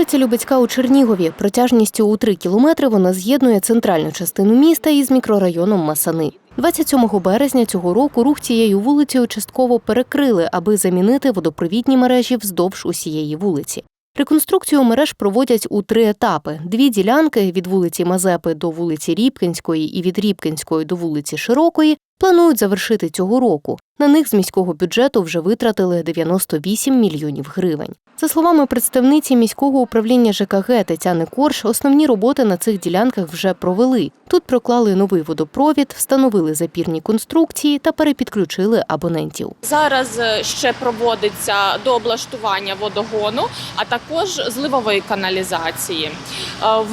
Вулиця Любецька у Чернігові. Протяжністю у 3 кілометри вона з'єднує центральну частину міста із мікрорайоном Масани. 27 березня цього року рух цією вулицею частково перекрили, аби замінити водопровідні мережі вздовж усієї вулиці. Реконструкцію мереж проводять у три етапи: дві ділянки від вулиці Мазепи до вулиці Рібкінської і від Рібкінської до вулиці Широкої планують завершити цього року. На них з міського бюджету вже витратили 98 мільйонів гривень. За словами представниці міського управління ЖКГ Тетяни Корж, основні роботи на цих ділянках вже провели. Тут проклали новий водопровід, встановили запірні конструкції та перепідключили абонентів. Зараз е, ще проводиться дооблаштування водогону, а також зливової каналізації. Е,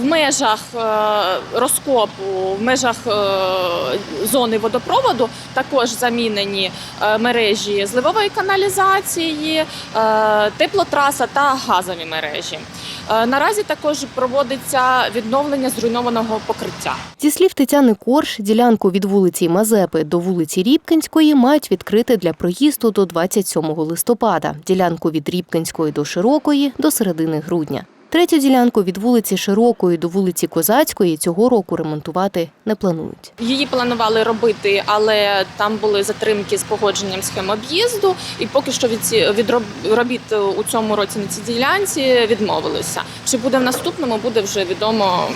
В межах е, розкопу, в межах зони водопроводу також замінені е, мережі зливової каналізації, е, теплотраса та газові мережі. Е, Наразі також проводиться відновлення зруйнованого покриття. Зі слів Тетяни Корж, ділянку від вулиці Мазепи до вулиці Рібкінської мають відкрити для проїзду до 27 листопада, ділянку від Рібкінської до Широкої до середини грудня. Третю ділянку від вулиці Широкої до вулиці Козацької цього року ремонтувати не планують. Її планували робити, але там були затримки з погодженням схем об'їзду, і поки що від від робіт у цьому році на цій ділянці відмовилися. Чи буде в наступному, буде вже відомо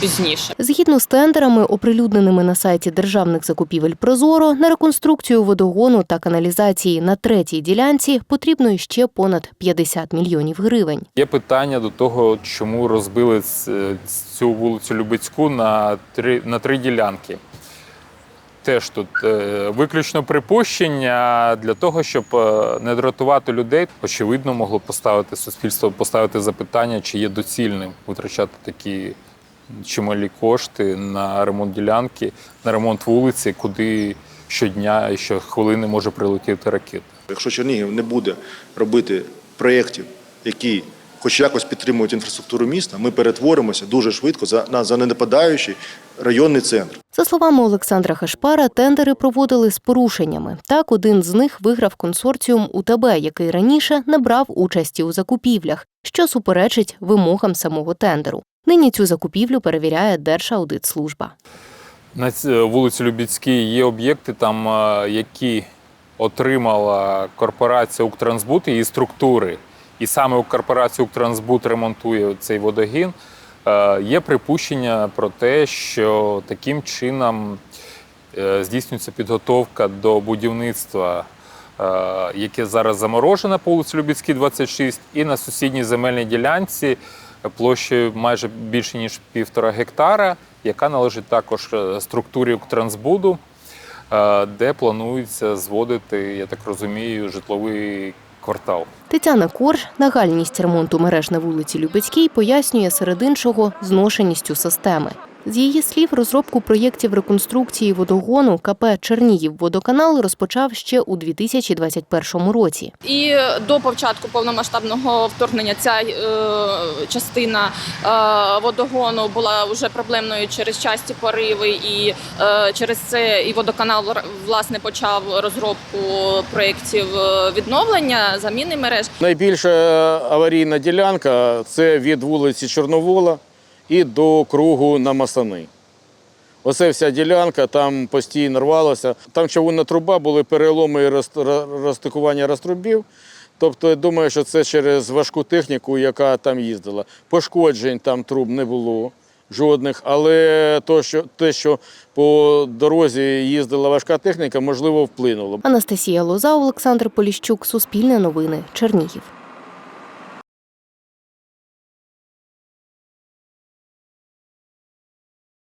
пізніше. Згідно з тендерами, оприлюдненими на сайті державних закупівель Прозоро, на реконструкцію водогону та каналізації на третій ділянці потрібно іще понад 50 мільйонів гривень. Є питання до того, чому розбили цю вулицю Любецьку на три, на три ділянки. Теж тут е, виключно припущення для того, щоб е, не дратувати людей. Очевидно, могло поставити суспільство, поставити запитання, чи є доцільним витрачати такі чималі кошти на ремонт ділянки, на ремонт вулиці, куди щодня і щохвилини може прилетіти ракета. Якщо Чернігів не буде робити проєктів, які хоч якось підтримують інфраструктуру міста, ми перетворимося дуже швидко за- на занепадаючий районний центр. За словами Олександра Хашпара, тендери проводили з порушеннями. Так, один з них виграв консорціум УТБ, який раніше не брав участі у закупівлях, що суперечить вимогам самого тендеру. Нині цю закупівлю перевіряє Держаудитслужба. На ц- вулиці Любіцькій є об'єкти, там, е, які отримала корпорація Укртрансбут і її структури. І саме корпорація Укртрансбут ремонтує цей водогін. Е, Є припущення про те, що таким чином е, здійснюється підготовка до будівництва, е, яке зараз заморожене по вулиці Любіцькій, 26, і на сусідній земельній ділянці площею майже більше ніж півтора гектара, яка належить також е, структурі Укртрансбуду, е, де планується зводити, я так розумію, житловий квартал. Тетяна Корж нагальність ремонту мереж на вулиці Любецькій пояснює серед іншого зношеністю системи. З її слів, розробку проєктів реконструкції водогону КП Чернігів водоканал розпочав ще у 2021 році. І до початку повномасштабного вторгнення ця е, частина е, водогону була вже проблемною через часті пориви, і е, через це і водоканал власне почав розробку проєктів відновлення, заміни мереж. Найбільша аварійна ділянка це від вулиці Чорновола і до кругу на Масани. Оце вся ділянка, там постійно рвалося. Там човунна труба, були переломи і роз- ро- розтикування розтрубів. Тобто, я думаю, що це через важку техніку, яка там їздила. Пошкоджень там труб не було жодних, але то, що, те, що по дорозі їздила важка техніка, можливо, вплинуло. Анастасія Лоза, Олександр Поліщук, Суспільне новини, Чернігів.